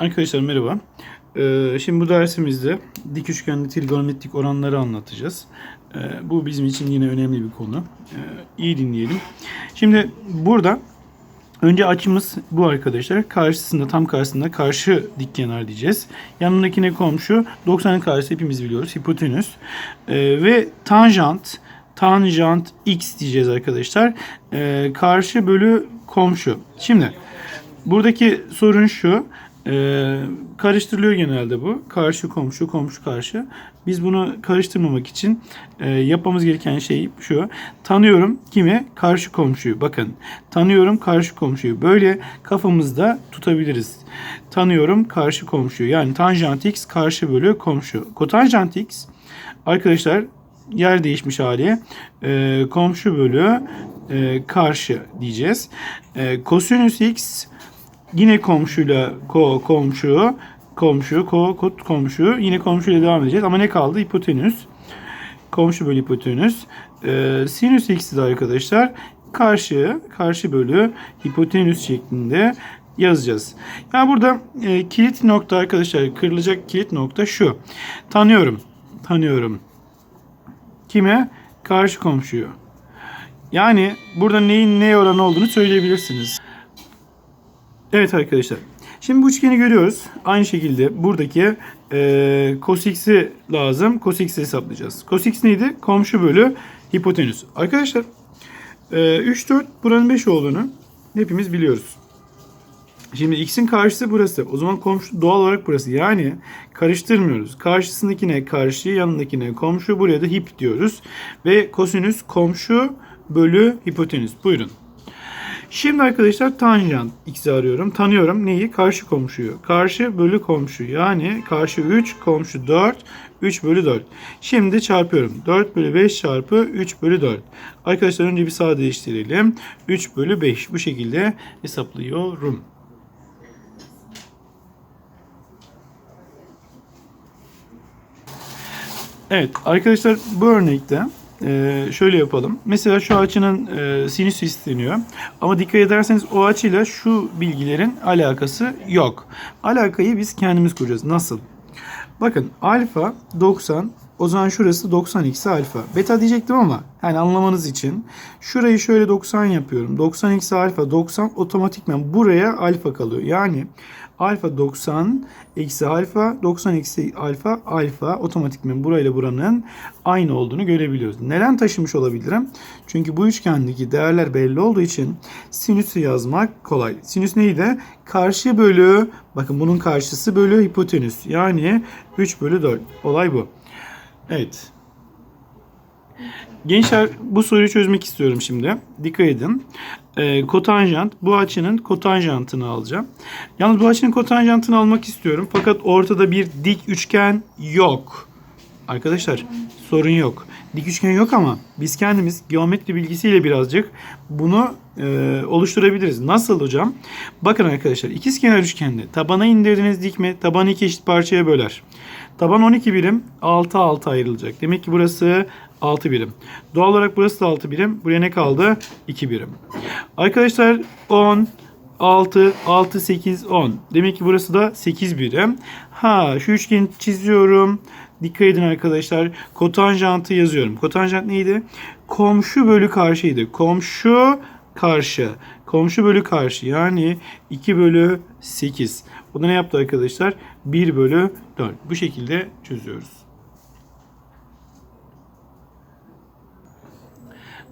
Arkadaşlar merhaba. Ee, şimdi bu dersimizde dik üçgenli trigonometrik oranları anlatacağız. Ee, bu bizim için yine önemli bir konu. Ee, iyi dinleyelim. Şimdi burada önce açımız bu arkadaşlar. Karşısında tam karşısında karşı dik kenar diyeceğiz. Yanındakine komşu 90'ın karşısı hepimiz biliyoruz. Hipotenüs. Ee, ve tanjant tanjant x diyeceğiz arkadaşlar. Ee, karşı bölü komşu. Şimdi buradaki sorun şu. Ee, karıştırılıyor genelde bu. Karşı komşu, komşu karşı. Biz bunu karıştırmamak için e, yapmamız gereken şey şu. Tanıyorum kimi? Karşı komşuyu. Bakın tanıyorum karşı komşuyu. Böyle kafamızda tutabiliriz. Tanıyorum karşı komşuyu. Yani tanjant x karşı bölü komşu. Kotanjant x arkadaşlar yer değişmiş hali. E, komşu bölü e, karşı diyeceğiz. E, kosinüs x Yine komşuyla ko komşu, komşu, ko kot komşu. Yine komşuyla devam edeceğiz. Ama ne kaldı? Hipotenüs. Komşu bölü hipotenüs. Ee, sinüs x'i de arkadaşlar karşı, karşı bölü hipotenüs şeklinde yazacağız. Yani burada e, kilit nokta arkadaşlar kırılacak kilit nokta şu. Tanıyorum. Tanıyorum. Kime? Karşı komşuyu. Yani burada neyin neye oranı olduğunu söyleyebilirsiniz. Evet arkadaşlar. Şimdi bu üçgeni görüyoruz. Aynı şekilde buradaki e, cos x'i lazım. Cos x'i hesaplayacağız. Cos x neydi? Komşu bölü hipotenüs. Arkadaşlar e, 3, 4 buranın 5 olduğunu hepimiz biliyoruz. Şimdi x'in karşısı burası. O zaman komşu doğal olarak burası. Yani karıştırmıyoruz. Karşısındakine karşı, yanındakine komşu. Buraya da hip diyoruz. Ve kosinüs komşu bölü hipotenüs. Buyurun. Şimdi arkadaşlar tanjant x'i arıyorum. Tanıyorum neyi? Karşı komşuyu. Karşı bölü komşu. Yani karşı 3, komşu 4. 3 bölü 4. Şimdi çarpıyorum. 4 bölü 5 çarpı 3 bölü 4. Arkadaşlar önce bir sadeleştirelim. 3 bölü 5. Bu şekilde hesaplıyorum. Evet arkadaşlar bu örnekte ee, şöyle yapalım. Mesela şu açının e, sinüsü isteniyor. Ama dikkat ederseniz o açıyla şu bilgilerin alakası yok. Alakayı biz kendimiz kuracağız. Nasıl? Bakın alfa 90 o zaman şurası 90 eksi alfa. Beta diyecektim ama yani anlamanız için şurayı şöyle 90 yapıyorum. 90 eksi alfa 90 otomatikman buraya alfa kalıyor. Yani alfa 90 eksi alfa 90 eksi alfa alfa otomatikman burayla buranın aynı olduğunu görebiliyoruz. Neden taşımış olabilirim? Çünkü bu üçgendeki değerler belli olduğu için sinüsü yazmak kolay. Sinüs neydi? Karşı bölü bakın bunun karşısı bölü hipotenüs. Yani 3 bölü 4. Olay bu. Evet. Gençler bu soruyu çözmek istiyorum şimdi. Dikkat edin. Ee, kotanjant bu açının kotanjantını alacağım. Yalnız bu açının kotanjantını almak istiyorum. Fakat ortada bir dik üçgen yok. Arkadaşlar sorun yok. Dik üçgen yok ama biz kendimiz geometri bilgisiyle birazcık bunu e, oluşturabiliriz. Nasıl hocam? Bakın arkadaşlar ikizkenar üçgende tabana indirdiğiniz dikme tabanı iki eşit parçaya böler. Taban 12 birim 6 6 ayrılacak. Demek ki burası 6 birim. Doğal olarak burası da 6 birim. Buraya ne kaldı? 2 birim. Arkadaşlar 10 6 6 8 10. Demek ki burası da 8 birim. Ha şu üçgeni çiziyorum. Dikkat edin arkadaşlar. Kotanjantı yazıyorum. Kotanjant neydi? Komşu bölü karşıydı. Komşu karşı. Komşu bölü karşı. Yani 2 bölü 8. Bu da ne yaptı arkadaşlar? 1 bölü 4. Bu şekilde çözüyoruz.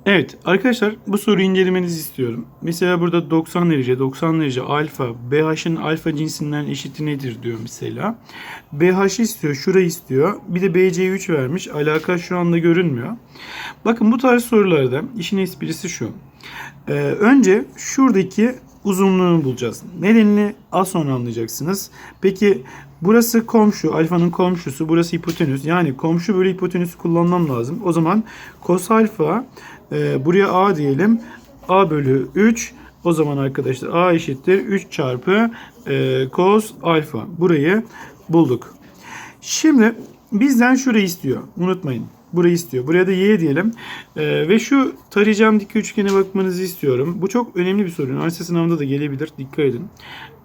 Evet arkadaşlar bu soruyu incelemenizi istiyorum. Mesela burada 90 derece 90 derece alfa BH'ın alfa cinsinden eşiti nedir diyor mesela. BH istiyor şurayı istiyor. Bir de BC'yi 3 vermiş. Alaka şu anda görünmüyor. Bakın bu tarz sorularda işin esprisi şu. Ee, önce şuradaki uzunluğunu bulacağız. Nedenini az sonra anlayacaksınız. Peki burası komşu, alfanın komşusu, burası hipotenüs. Yani komşu bölü hipotenüsü kullanmam lazım. O zaman cos alfa e, buraya a diyelim. a bölü 3 o zaman arkadaşlar a eşittir 3 çarpı e, cos alfa. Burayı bulduk. Şimdi bizden şurayı istiyor. Unutmayın. Burayı istiyor. Buraya da y diyelim. Ee, ve şu tarayacağım dik üçgene bakmanızı istiyorum. Bu çok önemli bir soru. Üniversite sınavında da gelebilir. Dikkat edin.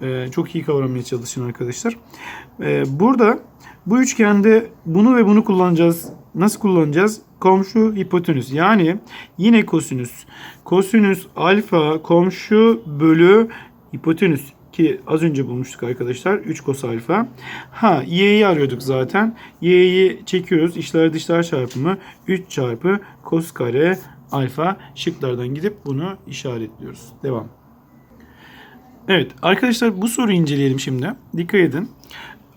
Ee, çok iyi kavramaya çalışın arkadaşlar. Ee, burada bu üçgende bunu ve bunu kullanacağız. Nasıl kullanacağız? Komşu hipotenüs. Yani yine kosinüs. Kosinüs alfa komşu bölü hipotenüs ki az önce bulmuştuk arkadaşlar. 3 kos alfa. Ha y'yi arıyorduk zaten. y'yi çekiyoruz. İçler dışlar çarpımı 3 çarpı kos kare alfa şıklardan gidip bunu işaretliyoruz. Devam. Evet arkadaşlar bu soruyu inceleyelim şimdi. Dikkat edin.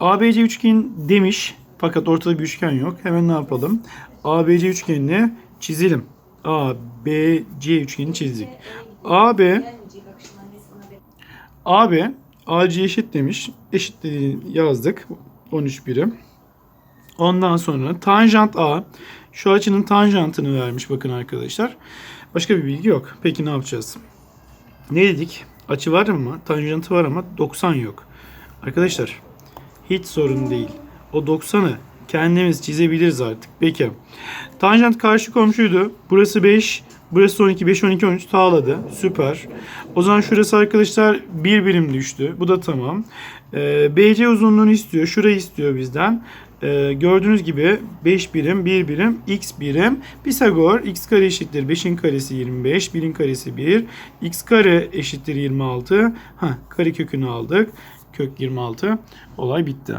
ABC üçgen demiş fakat ortada bir üçgen yok. Hemen ne yapalım? ABC üçgenini çizelim. ABC üçgenini çizdik. AB AB AC eşit demiş. Eşit dediğini yazdık. 13 birim. Ondan sonra tanjant A şu açının tanjantını vermiş bakın arkadaşlar. Başka bir bilgi yok. Peki ne yapacağız? Ne dedik? Açı var mı? Tanjantı var ama 90 yok. Arkadaşlar hiç sorun değil. O 90'ı kendimiz çizebiliriz artık. Peki. Tanjant karşı komşuydu. Burası 5. Burası 12. 5, 12, 13 sağladı. Süper. O zaman şurası arkadaşlar bir birim düştü. Bu da tamam. Ee, BC uzunluğunu istiyor. Şurayı istiyor bizden. Ee, gördüğünüz gibi 5 birim, 1 birim, x birim. Pisagor x kare eşittir 5'in karesi 25, 1'in karesi 1. x kare eşittir 26. Ha, kare kökünü aldık. Kök 26. Olay bitti.